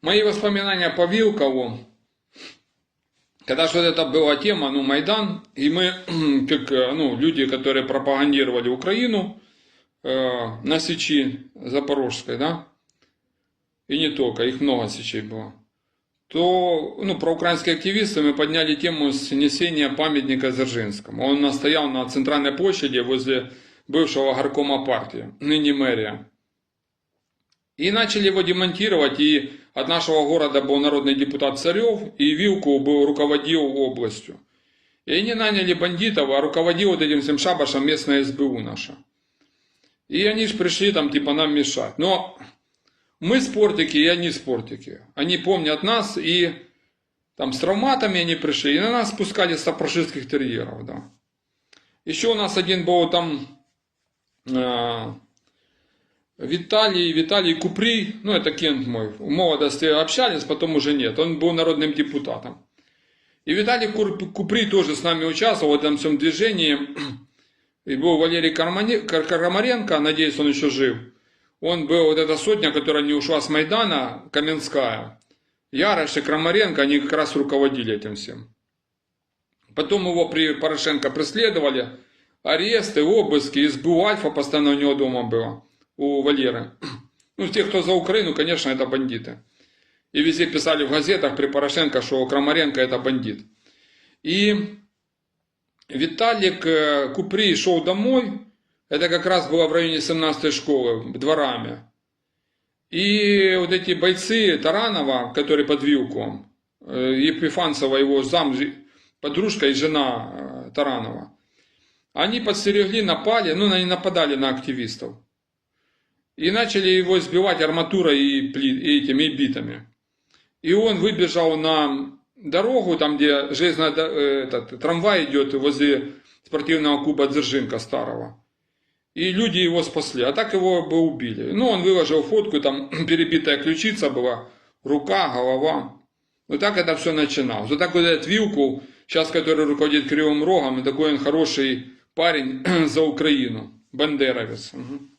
Мои воспоминания по Вилкову, когда же это была тема, ну, Майдан, и мы, как, э, ну, люди, которые пропагандировали Украину э, на Сечи Запорожской, да, и не только, их много Сечей было, то, ну, проукраинские активисты мы подняли тему снесения памятника Дзержинскому. Он настоял на центральной площади возле бывшего горкома партии, ныне мэрия. И начали его демонтировать, и от нашего города был народный депутат Царев, и Вилку был, руководил областью. И они наняли бандитов, а руководил вот этим всем шабашем местная СБУ наша. И они же пришли там типа нам мешать. Но мы спортики, и они спортики. Они помнят нас, и там с травматами они пришли, и на нас спускали сапрошистских терьеров, да. Еще у нас один был там э, Виталий, Виталий Купри, ну это Кент мой, в молодости общались, потом уже нет, он был народным депутатом. И Виталий Кур- Купри тоже с нами участвовал в этом всем движении. И был Валерий Карамаренко, надеюсь, он еще жив. Он был вот эта сотня, которая не ушла с Майдана, Каменская. Ярош и Крамаренко, они как раз руководили этим всем. Потом его при Порошенко преследовали, аресты, обыски, СБУ Альфа постоянно у него дома было, у Валеры. Ну, тех, кто за Украину, конечно, это бандиты. И везде писали в газетах при Порошенко, что Крамаренко это бандит. И Виталик э, Купри шел домой, это как раз было в районе 17 школы, дворами. И вот эти бойцы Таранова, которые под Вилком, э, Епифанцева, его зам, подружка и жена э, Таранова, они подстерегли, напали, ну, они нападали на активистов. И начали его сбивать арматурой и, пли- и этими битами. И он выбежал на дорогу, там, где железный этот, трамвай идет возле спортивного клуба Дзержинка старого. И люди его спасли, а так его бы убили. Ну, он выложил фотку, там перебитая ключица была, рука, голова. Вот так это все начиналось. Вот так вот этот Вилкул, сейчас который руководит Кривым Рогом, и такой он хороший парень за Украину, бандеровец. Мгм.